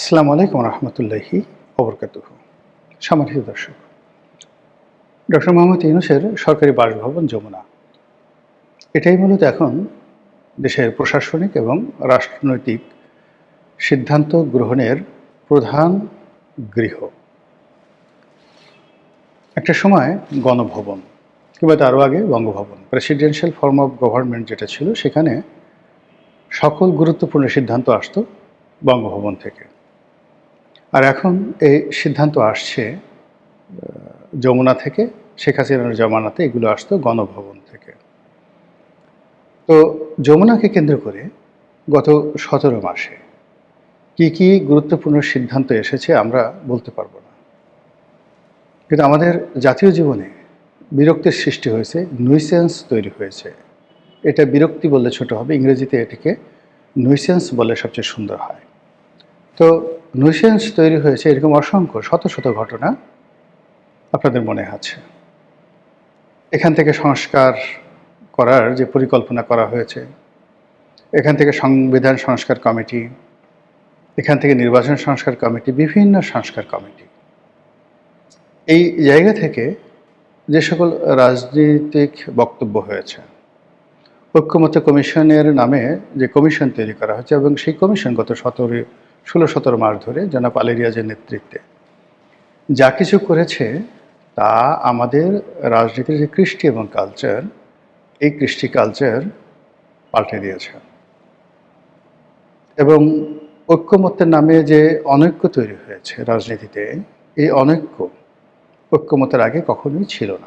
আসসালামু আলাইকুম রহমতুল্লাহি অবরকাত সম্মানিত দর্শক, ডক্টর মোহাম্মদ ইউনুসের সরকারি বাসভবন যমুনা। এটাই মূলত এখন দেশের প্রশাসনিক এবং রাষ্ট্রনৈতিক সিদ্ধান্ত গ্রহণের প্রধান গৃহ। একটা সময় গণভবন, কিংবা তারও আগে Bangabhaban presidential form of government যেটা ছিল, সেখানে সকল গুরুত্বপূর্ণ সিদ্ধান্ত আসতো বঙ্গভবন থেকে। আর এখন এই সিদ্ধান্ত আসছে যমুনা থেকে, শেখ হাসিনার জমানাতে এগুলো আসতো গণভবন থেকে। তো যমুনাকে কেন্দ্র করে গত সতেরো মাসে কি কি গুরুত্বপূর্ণ সিদ্ধান্ত এসেছে আমরা বলতে পারব না। কিন্তু আমাদের জাতীয় জীবনে বিরক্তির সৃষ্টি হয়েছে নুইসেন্স তৈরি হয়েছে। এটা বিরক্তি বললে ছোট হবে, ইংরেজিতে এটিকে নুইসেন্স বললে সবচেয়ে সুন্দর হয়। তো নুইসেন্স তৈরি হয়েছে, এরকম অসংখ্য, শত শত ঘটনা আপনাদের মনে আছে। এখান থেকে সংস্কার করার যে পরিকল্পনা করা হয়েছে, এখান থেকে সংবিধান সংস্কার কমিটি, এখান থেকে নির্বাচন সংস্কার কমিটি, বিভিন্ন সংস্কার কমিটি। এই জায়গা থেকে যে সকল রাজনৈতিক বক্তব্য হয়েছে, ঐক্যমত্য কমিশনের নামে যে কমিশন তৈরি করা হয়েছে এবং সেই কমিশন গত সতেরো ষোলো সতেরো মাস ধরে জনাব আলেরিয়াজের নেতৃত্বে। যা কিছু করেছে তা আমাদের রাজনীতির যে কৃষ্টি এবং কালচার এই কৃষ্টি কালচার পাল্টে দিয়েছে। এবং ঐক্যমত্যের নামে যে অনৈক্য তৈরি হয়েছে রাজনীতিতে, এই অনৈক্য ঐক্যমতের আগে কখনোই ছিল না।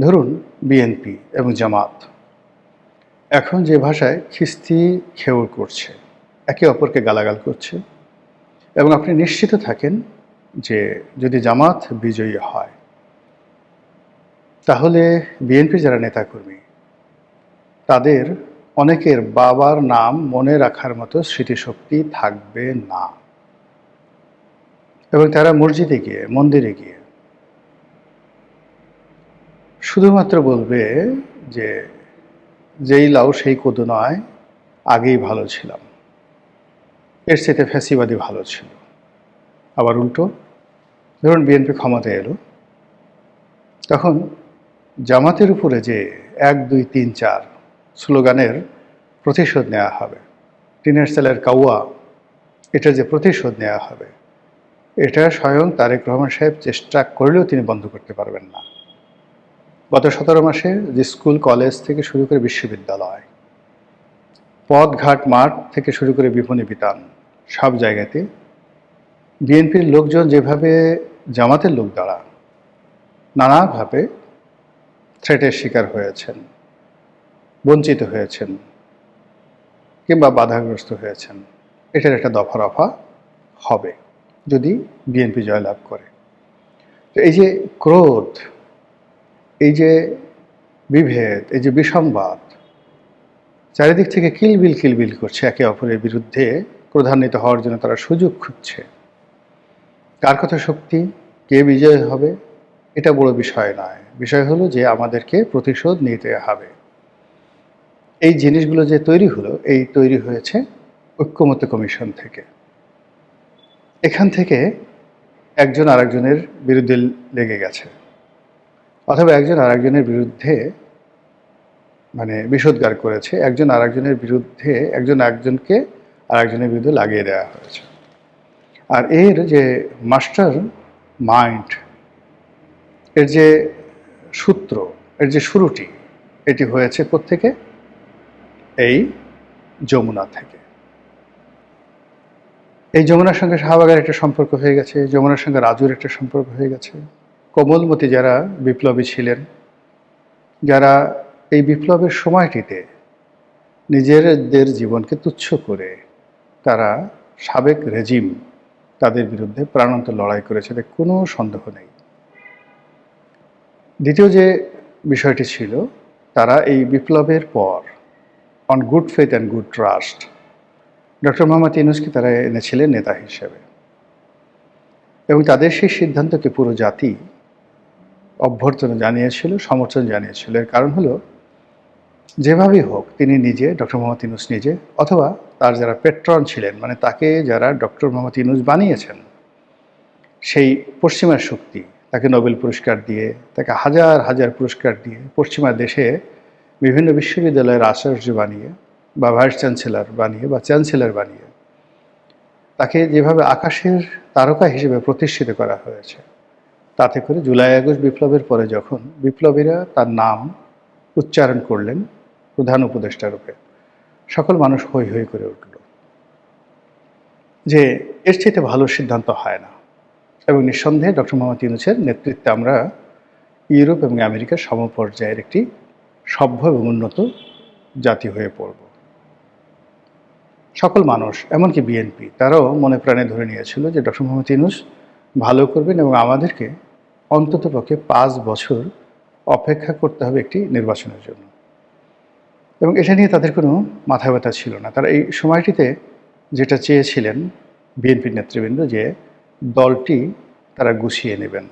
ধরুন, বিএনপি এবং জামাত। এখন যে ভাষায় খিস্তি খেউর করছে। একে অপরকে গালাগাল করছে। এবং আপনি নিশ্চিত থাকেন যে যদি জামাত বিজয়ী হয়, তাহলে বিএনপির যারা নেতাকর্মী, তাদের অনেকের বাবার নাম মনে রাখার মতো স্মৃতিশক্তি থাকবে না। এবং তারা মসজিদে গিয়ে, মন্দিরে গিয়ে শুধুমাত্র বলবে যে, যেই লাউ সেই কদু নয়, আগেই ভালো ছিলাম। এর সাথে ফ্যাসিবাদী ভালো ছিল। আবার উল্টো, ধরুন বিএনপি ক্ষমতায় এলো, তখন জামাতের উপরে যে এক, দুই, তিন, চার স্লোগানের প্রতিশোধ নেওয়া হবে, টিনের সেলের কাউয়া এটা যে প্রতিশোধ নেওয়া হবে, এটা স্বয়ং তারেক রহমান সাহেব চেষ্টা করলেও তিনি বন্ধ করতে পারবেন না। গত সতেরো মাসে যে স্কুল, কলেজ থেকে শুরু করে বিশ্ববিদ্যালয়, পথঘাট মাঠ থেকে শুরু করে বিপণী বিতান সব জায়গাতে বিএনপির লোকজন যেভাবে জামাতের লোক দ্বারা নানাভাবে থ্রেটের শিকার হয়েছেন, বঞ্চিত হয়েছেন কিংবা বাধাগ্রস্ত হয়েছেন, এটার একটা দফা রফা হবে যদি বিএনপি জয়লাভ করে। তো এই যে ক্রোধ, এই যে বিভেদ, এই যে বিসংবাদ, চারিদিক থেকে কিলবিল কিলবিল করছে একে অপরের বিরুদ্ধে ক্রধান্বিত হওয়ার জন্য তারা সুযোগ খুঁজছে। কার কথা শক্তি? কে বিজয় হবে? এটা বড় বিষয় নয়। বিষয় হলো যে আমাদেরকে প্রতিশোধ নিতে হবে। এই জিনিসগুলো যে তৈরি হলো, এই তৈরি হয়েছে ঐক্যমত্য কমিশন থেকে। এখান থেকে একজন আরেকজনের বিরুদ্ধে লেগে গেছে। অথবা একজন আরেকজনের বিরুদ্ধে মানে বিষোদ্গার করেছে। একজন আরেকজনের বিরুদ্ধে একজন একজনকে আরেকজনের বিরুদ্ধে লাগিয়ে দেওয়া হয়েছে। আর এর যে মাস্টার মাইন্ড, এর যে সূত্র, এর যে শুরুটি, এটি হয়েছে থেকে এই যমুনা থেকে। এই যমুনার সঙ্গে শাহবাগের একটা সম্পর্ক হয়ে গেছে যমুনার সঙ্গে রাজুর একটা সম্পর্ক হয়ে গেছে। কোমলমতি যারা বিপ্লবী ছিলেন, যারা এই বিপ্লবের সময়টিতে নিজেদের জীবনকে তুচ্ছ করে তারা সাবেক রেজিম তাদের বিরুদ্ধে প্রাণান্ত লড়াই করেছে এতে কোনো সন্দেহ নেই। দ্বিতীয় যে বিষয়টি ছিল, তারা এই বিপ্লবের পর on good faith and good trust doctor Mohammad ইনুসকে তারা এনেছিলেন নেতা হিসেবে। এবং তাদের সেই সিদ্ধান্তকে পুরো জাতি অভ্যর্থনা জানিয়েছিল, সমর্থন জানিয়েছিল। এর কারণ হলো যেভাবেই হোক, তিনি নিজে, ডক্টর মোহাম্মদ ইউনুস নিজে, অথবা তার যারা পেট্রন ছিলেন মানে তাকে যারা ডক্টর মোহাম্মদ ইউনুস বানিয়েছেন, সেই পশ্চিমার শক্তি তাকে নোবেল পুরস্কার দিয়ে, তাকে হাজার হাজার পুরস্কার দিয়ে পশ্চিমা দেশে বিভিন্ন বিশ্ববিদ্যালয়ের আচার্য বানিয়ে বা ভাইস চ্যান্সেলর বানিয়ে বা চ্যান্সেলর বানিয়ে তাকে যেভাবে আকাশের তারকা হিসেবে প্রতিষ্ঠিত করা হয়েছে, তাতে করে জুলাই আগস্ট বিপ্লবের পরে যখন বিপ্লবীরা তার নাম উচ্চারণ করলেন প্রধান উপদেষ্টা রূপে সকল মানুষ হই হই করে উঠল যে এর চাইতে ভালো সিদ্ধান্ত হয় না। এবং নিঃসন্দেহে ডক্টর মোহাম্মদ ইউনুসের নেতৃত্বে আমরা ইউরোপ এবং আমেরিকার সমপর্যায়ের একটি সভ্য এবং উন্নত জাতি হয়ে পড়ব। সকল মানুষ, এমনকি বিএনপি, তারাও মনে প্রাণে ধরে নিয়েছিল যে ডক্টর মোহাম্মদ ইউনুস ভালো করবেন এবং আমাদেরকে অন্ততপক্ষে পাঁচ বছর অপেক্ষা করতে হবে একটি নির্বাচনের জন্য। এবং এটা নিয়ে তাদের কোনো মাথা ব্যথা ছিল না। তারা এই সময়টিতে যেটা চেয়েছিলেন বিএনপির নেতৃবৃন্দ যে দলটি তারা গুছিয়ে নেবেন।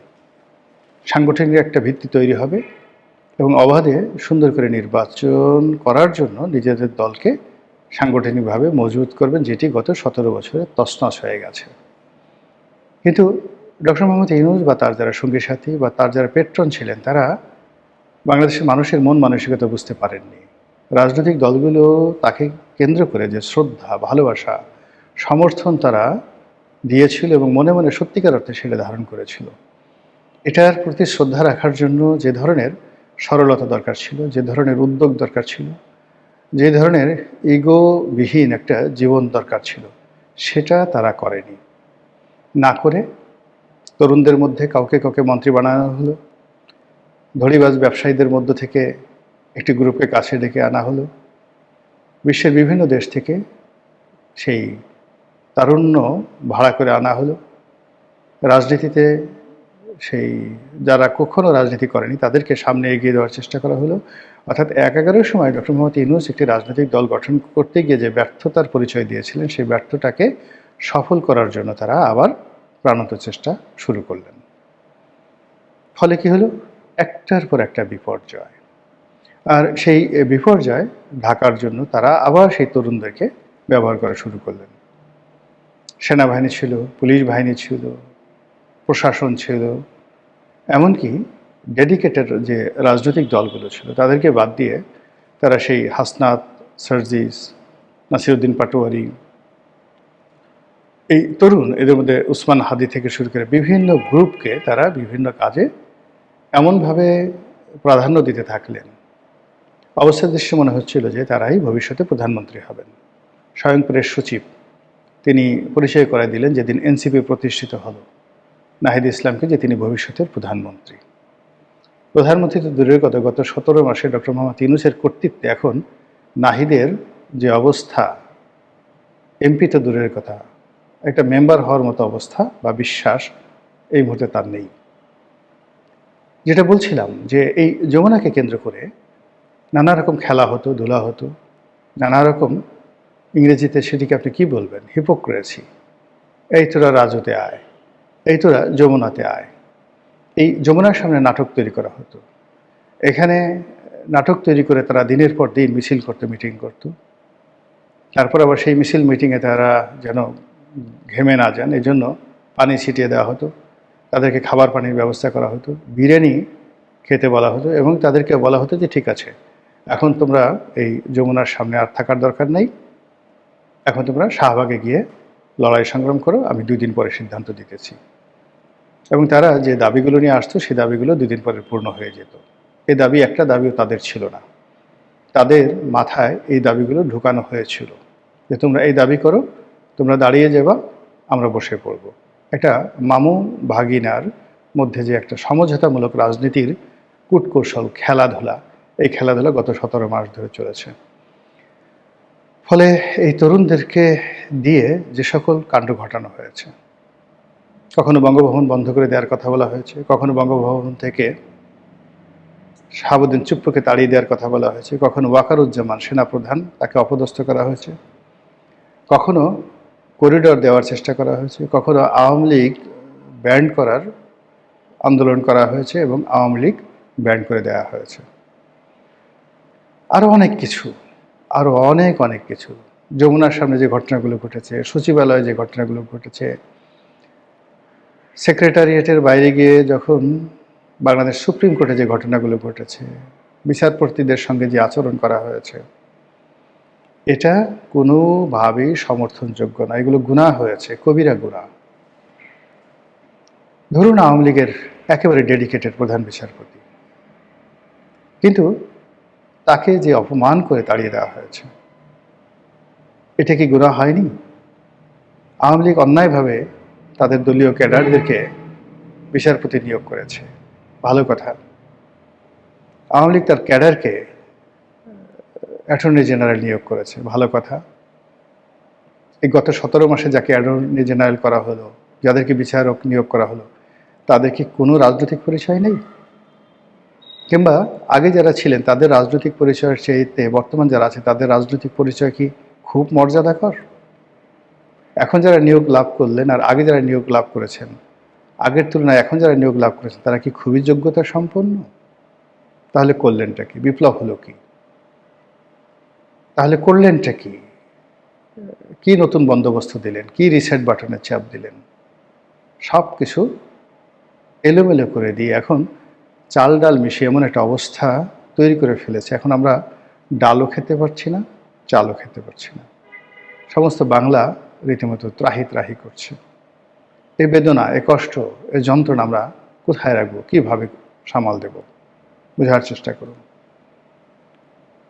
সাংগঠনিক একটা ভিত্তি তৈরি হবে এবং অবাধে সুন্দর করে নির্বাচন করার জন্য নিজেদের দলকে সাংগঠনিকভাবে মজবুত করবেন, যেটি গত সতেরো বছরে তছনছ হয়ে গেছে। কিন্তু ডক্টর মোহাম্মদ ইউনুস বা তার যারা সঙ্গী সাথী বা তার যারা পেট্রন ছিলেন, তারা বাংলাদেশের মানুষের মন মানসিকতা বুঝতে পারেননি। রাজনৈতিক দলগুলো তাকে কেন্দ্র করে যে শ্রদ্ধা, ভালোবাসা, সমর্থন তারা দিয়েছিল এবং মনে মনে সত্যিকার অর্থে সেটা ধারণ করেছিল। এটার প্রতি শ্রদ্ধা রাখার জন্য যে ধরনের সরলতা দরকার ছিল, যে ধরনের উদ্যোগ দরকার ছিল, যে ধরনের ইগোবিহীন একটা জীবন দরকার ছিল, সেটা তারা করেনি। না করে তরুণদের মধ্যে কাউকে কাউকে মন্ত্রী বানানো হলো ধড়িবাজ ব্যবসায়ীদের মধ্য থেকে একটি গ্রুপকে কাছে ডেকে আনা হলো। বিশ্বের বিভিন্ন দেশ থেকে সেই তারুণ্য ভাড়া করে আনা হলো। রাজনীতিতে সেই যারা কখনো রাজনীতি করেনি, তাদেরকে সামনে এগিয়ে দেওয়ার চেষ্টা করা হলো। অর্থাৎ এক এগারোর সময় ডক্টর মোহাম্মদ ইউনুস একটি রাজনৈতিক দল গঠন করতে গিয়ে যে ব্যর্থতার পরিচয় দিয়েছিলেন, সেই ব্যর্থটাকে সফল করার জন্য তারা আবার প্রাণত চেষ্টা শুরু করলেন। ফলে কি হলো? একটার পর একটা বিপর্যয়। আর সেই বিপর্যয় ঢাকার জন্য তারা আবার সেই তরুণদেরকে ব্যবহার করা শুরু করলেন। সেনাবাহিনী ছিল, পুলিশ বাহিনী ছিল, প্রশাসন ছিল, এমনকি ডেডিকেটেড যে রাজনৈতিক দলগুলো ছিল, তাদেরকে বাদ দিয়ে তারা সেই হাসনাত, সার্জিস, নাসিরুদ্দিন পাটোয়ারি, এই তরুণ, এদের মধ্যে উসমান হাদি থেকে শুরু করে বিভিন্ন গ্রুপকে তারা বিভিন্ন কাজে এমনভাবে প্রাধান্য দিতে থাকলেন। অবস্থার দৃশ্যে মনে হচ্ছিল যে তারাই ভবিষ্যতে প্রধানমন্ত্রী হবেন। স্বয়ং প্রেস সচিব, তিনি পরিচয় করে দিলেন যেদিন এনসিপি প্রতিষ্ঠিত হলো। নাহিদ ইসলামকে যে তিনি ভবিষ্যতের প্রধানমন্ত্রী। প্রধানমন্ত্রী তো দূরের কথা, গত সতেরো মাসে ডক্টর মোহাম্মদ ইউনুসের কর্তৃত্বে এখন নাহিদের যে অবস্থা, এমপি তো দূরের কথা, একটা মেম্বার হওয়ার মতো অবস্থা বা বিশ্বাস এই মুহূর্তে তার নেই। যেটা বলছিলাম যে এই যমুনাকে কেন্দ্র করে নানা রকম খেলা হতো ধুলা হতো। নানা রকম ইংরেজিতে সেটিকে আপনি কি বলবেন? হিপোক্রেসি এই তোরা রাজতে আয়। এই তোরা যমুনাতে আয়। এই যমুনার সামনে নাটক তৈরি করা হতো। এখানে নাটক তৈরি করে তারা দিনের পর দিন মিছিল করতো, মিটিং করত। তারপর আবার সেই মিছিল মিটিংয়ে তারা যেন ঘেমে না যান এই জন্য পানি ছিটিয়ে দেওয়া হতো। তাদেরকে খাবার পানির ব্যবস্থা করা হতো। বিরিয়ানি খেতে বলা হতো এবং তাদেরকে বলা হতো যে, ঠিক আছে এখন তোমরা এই যমুনার সামনে আর থাকার দরকার নেই। এখন তোমরা শাহবাগে গিয়ে লড়াই সংগ্রাম করো, আমি দুই দিন পরে সিদ্ধান্ত দিতেছি। এবং তারা যে দাবিগুলো নিয়ে আসতো সেই দাবিগুলো দুই দিন পরে পূর্ণ হয়ে যেত। এই দাবি একটা দাবিও তাদের ছিল না। তাদের মাথায় এই দাবিগুলো ঢুকানো হয়েছিল যে, তোমরা এই দাবি করো, তোমরা দাঁড়িয়ে যাবা, আমরা বসে পড়ব। একটা মামু ভাগিনার মধ্যে যে একটা সমঝোতামূলক রাজনীতির কূটকৌশল, খেলাধুলা এই খেলাধুলা গত সতেরো মাস ধরে চলেছে। ফলে এই তরুণদেরকে দিয়ে যে সকল কাণ্ড ঘটানো হয়েছে, কখনো বঙ্গভবন বন্ধ করে দেওয়ার কথা বলা হয়েছে, কখনো বঙ্গভবন থেকে শাহাবুদ্দিন চুপ্পুকে তাড়িয়ে দেওয়ার কথা বলা হয়েছে, কখনো ওয়াকারুজ্জামান সেনাপ্রধান তাকে অপদস্থ করা হয়েছে, কখনো করিডর দেওয়ার চেষ্টা করা হয়েছে, কখনো আওয়ামী লীগ ব্যান্ড করার আন্দোলন করা হয়েছে এবং আওয়ামী লীগ ব্যান্ড করে দেওয়া হয়েছে। আরও অনেক কিছু আরও অনেক অনেক কিছু। যমুনার সামনে যে ঘটনাগুলো ঘটেছে, সচিবালয়ে যে ঘটনাগুলো ঘটেছে, সেক্রেটারিয়েটের বাইরে গিয়ে যখন বাংলাদেশ সুপ্রিম কোর্টে যে ঘটনাগুলো ঘটেছে, বিচারপতিদের সঙ্গে যে আচরণ করা হয়েছে, এটা কোনোভাবেই সমর্থনযোগ্য না। এগুলো গুণা হয়েছে, কবিরা গুণা ধরুন আওয়ামী লীগের একেবারে ডেডিকেটেড প্রধান বিচারপতি। কিন্তু তাকে যে অপমান করে তাড়িয়ে দেওয়া হয়েছে। এটা কি গুণা হয়নি? আওয়ামী লীগ অন্যায়ভাবে তাদের দলীয় ক্যাডারদেরকে বিচারপতি নিয়োগ করেছে। ভালো কথা। আওয়ামী লীগ তার ক্যাডারকে অ্যাটর্নি জেনারেল নিয়োগ করেছে। ভালো কথা। এই গত সতেরো মাসে যাকে অ্যাটর্নি জেনারেল করা হলো, যাদেরকে বিচারক নিয়োগ করা হলো, তাদের কি কোনো রাজনৈতিক পরিচয় নেই? কিংবা আগে যারা ছিলেন, তাদের রাজনৈতিক পরিচয়ের চেয়েতে বর্তমান যারা আছে, তাদের রাজনৈতিক পরিচয় কি খুব মর্যাদাকর? এখন যারা নিয়োগ লাভ করলেন আর আগে যারা নিয়োগ লাভ করেছেন, আগের তুলনায় এখন যারা নিয়োগ লাভ করেছেন, তারা কি খুবই যোগ্যতা সম্পন্ন তাহলে করলেনটা কি? বিপ্লব হলো কি? তাহলে করলেনটা কি? কি নতুন বন্দোবস্ত দিলেন? কি রিসেট বাটনের চাপ দিলেন? সব কিছু এলোমেলো করে দিয়ে এখন চাল ডাল মিশিয়ে এমন একটা অবস্থা তৈরি করে ফেলেছে। এখন আমরা ডালও খেতে পারছি না, চালও খেতে পারছি না। সমস্ত বাংলা রীতিমতো ত্রাহি ত্রাহি করছে। এই বেদনা, এ কষ্ট, এ যন্ত্রণা আমরা কোথায় রাখব? কীভাবে সামাল দেব? বোঝার চেষ্টা করুন।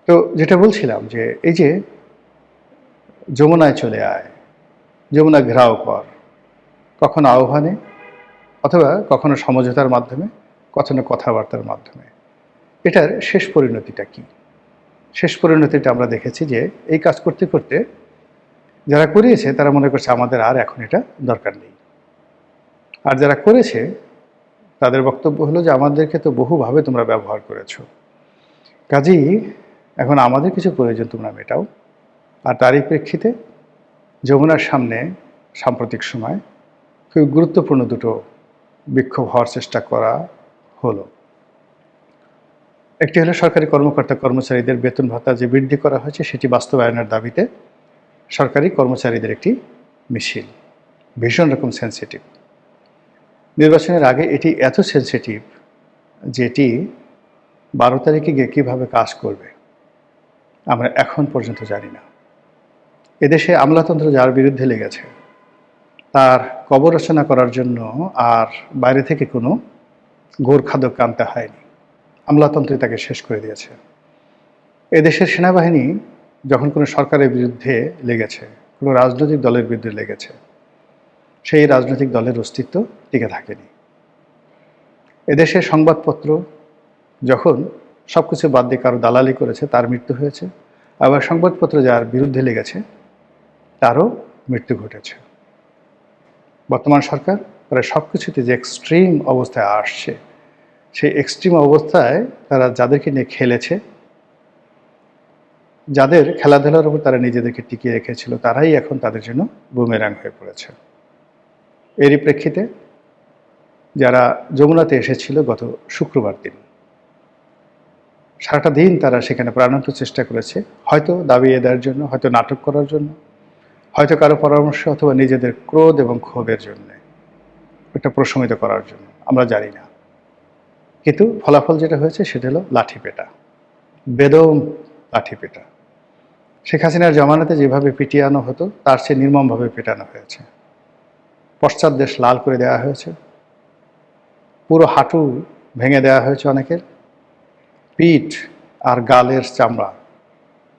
তো যেটা বলছিলাম যে, এই যে যমুনায় চলে আয়, যমুনা ঘেরাও কর, কখনো আহ্বানে অথবা কখনো সমঝোতার মাধ্যমে কখনো কথাবার্তার মাধ্যমে। এটার শেষ পরিণতিটা কি? শেষ পরিণতিটা আমরা দেখেছি যে, এই কাজ করতে করতে যারা করিয়েছে, তারা মনে করছে আমাদের আর এখন এটা দরকার নেই। আর যারা করেছে, তাদের বক্তব্য হলো যে, আমাদেরকে তো বহুভাবে তোমরা ব্যবহার করেছ। কাজেই এখন আমাদের কিছু প্রয়োজন তোমরা মেটাও। আর তারই প্রেক্ষিতে যমুনার সামনে সাম্প্রতিক সময় খুব গুরুত্বপূর্ণ দুটো বিক্ষোভ হওয়ার চেষ্টা করা হলো। একটি হলো সরকারি কর্মকর্তা কর্মচারীদের বেতন ভাতা যে বৃদ্ধি করা হয়েছে, সেটি বাস্তবায়নের দাবিতে সরকারি কর্মচারীদের একটি মিছিল। ভীষণ রকম সেন্সিটিভ নির্বাচনের আগে এটি এত সেন্সিটিভ যেটি বারো তারিখে গিয়ে কীভাবে কাজ করবে, আমরা এখন পর্যন্ত জানি না। এদেশে আমলাতন্ত্র যার বিরুদ্ধে লেগেছে, তার কবর রচনা করার জন্য আর বাইরে থেকে কোনো গোরখাদক আনতে হয়নি। আমলাতন্ত্রে তাকে শেষ করে দিয়েছে। এদেশের সেনাবাহিনী যখন কোনো সরকারের বিরুদ্ধে লেগেছে, কোনো রাজনৈতিক দলের বিরুদ্ধে লেগেছে, সেই রাজনৈতিক দলের অস্তিত্ব টিকে থাকেনি। এদেশের সংবাদপত্র যখন সব কিছু বাদ দিয়ে কারও দালালি করেছে, তার মৃত্যু হয়েছে, আবার সংবাদপত্র যার বিরুদ্ধে লেগেছে, তারও মৃত্যু ঘটেছে। বর্তমান সরকার প্রায় সব কিছুতে যে এক্সট্রিম অবস্থায় আসছে, সেই এক্সট্রিম অবস্থায় তারা যাদেরকে নিয়ে খেলেছে, যাদের খেলাধুলার উপর তারা নিজেদেরকে টিকিয়ে রেখেছিল, তারাই এখন তাদের জন্য বুমেরাং হয়ে পড়েছে। এরই প্রেক্ষিতে যারা যমুনাতে এসেছিল গত শুক্রবার দিন, সারাটা দিন তারা সেখানে প্রাণান্ত চেষ্টা করেছে, হয়তো দাবি দেওয়ার জন্য, হয়তো নাটক করার জন্য, হয়তো কারও পরামর্শ অথবা নিজেদের ক্রোধ এবং ক্ষোভের জন্য। একটা প্রশমিত করার জন্য। আমরা জানি না। কিন্তু ফলাফল যেটা হয়েছে সেটা হলো লাঠি পেটা। বেদম লাঠি পেটা। শেখ হাসিনার জমানাতে যেভাবে পিটিয়ানো হতো, তার চেয়ে নির্মমভাবে পেটানো হয়েছে। পশ্চাৎ দেশ লাল করে দেওয়া হয়েছে। পুরো হাঁটু ভেঙে দেওয়া হয়েছে অনেকের। পিঠ আর গালের চামড়া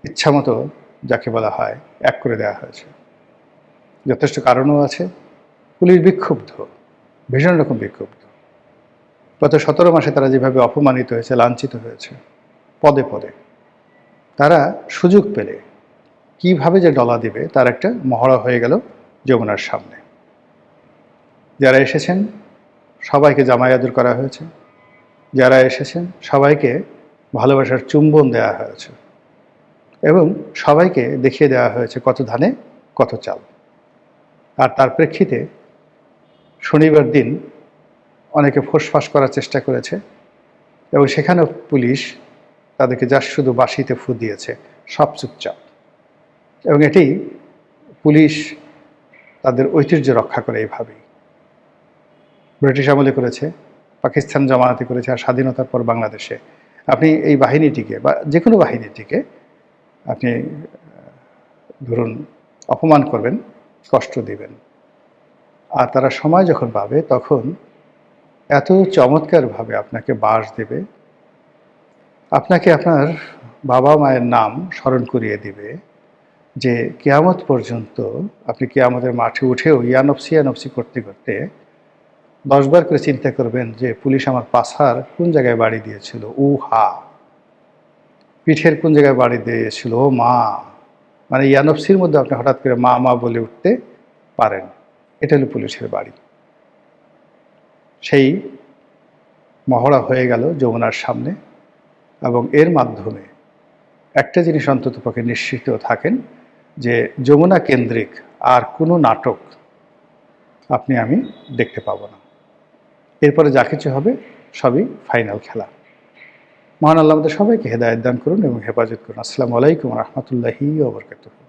ইচ্ছামতো যাকে বলা হয় এক করে দেওয়া হয়েছে। যথেষ্ট কারণও আছে। পুলিশ বিক্ষুব্ধ। ভীষণ রকম বিক্ষুব্ধ। গত সতেরো মাসে তারা যেভাবে অপমানিত হয়েছে, লাঞ্ছিত হয়েছে, পদে পদে, তারা সুযোগ পেলে কীভাবে যে ডলা দিবে তার একটা মহড়া হয়ে গেল যমুনার সামনে। যারা এসেছেন, সবাইকে জামায়াদুর করা হয়েছে। যারা এসেছেন, সবাইকে ভালোবাসার চুম্বন দেওয়া হয়েছে এবং সবাইকে দেখিয়ে দেওয়া হয়েছে কত ধানে কত চাল। আর তার প্রেক্ষিতে শনিবার দিন অনেকে ফোসফাস করার চেষ্টা করেছে এবং সেখানেও পুলিশ তাদেরকে যা শুধু বাসিতে ফু দিয়েছে, সব চুপচাপ। এবং এটি পুলিশ তাদের ঐতিহ্য রক্ষা করে এইভাবেই। ব্রিটিশ আমলে করেছে, পাকিস্তান জামানাতে করেছে আর স্বাধীনতার পর বাংলাদেশে। আপনি এই বাহিনীটিকে বা যে কোনো বাহিনীটিকে আপনি ধরুন, অপমান করবেন, কষ্ট দিবেন। আর তারা সময় যখন পাবে, তখন এত চমৎকারভাবে আপনাকে বাস দেবে। আপনাকে আপনার বাবা মায়ের নাম স্মরণ করিয়ে দিবে যে কেয়ামত পর্যন্ত আপনি কেয়ামতের মাঠে উঠেও ইয়ানফসি ইয়ানফসি করতে করতে দশবার করে চিন্তা করবেন যে পুলিশ আমার পাছার কোন জায়গায় বাড়ি দিয়েছিল? উ হা পিঠের কোন জায়গায় বাড়ি দিয়েছিল? ও মা। মানে ইয়ানফসির মধ্যে আপনি হঠাৎ করে মা মা বলে উঠতে পারেন। এটা হলো পুলিশের বাড়ি। সেই মহড়া হয়ে গেল যমুনার সামনে এবং এর মাধ্যমে একটা জিনিস অন্তত পক্ষে নিশ্চিত থাকেন যে যমুনা কেন্দ্রিক আর কোনো নাটক আপনি আমি দেখতে পাবো না। এরপরে যা কিছু হবে সবই ফাইনাল খেলা। মহান আল্লাহ আমাদের সবাইকে হেদায়ত দান করুন এবং হেফাজত করুন। আসসালামু আলাইকুম রহমতুল্লাহি ওবরকাতুহ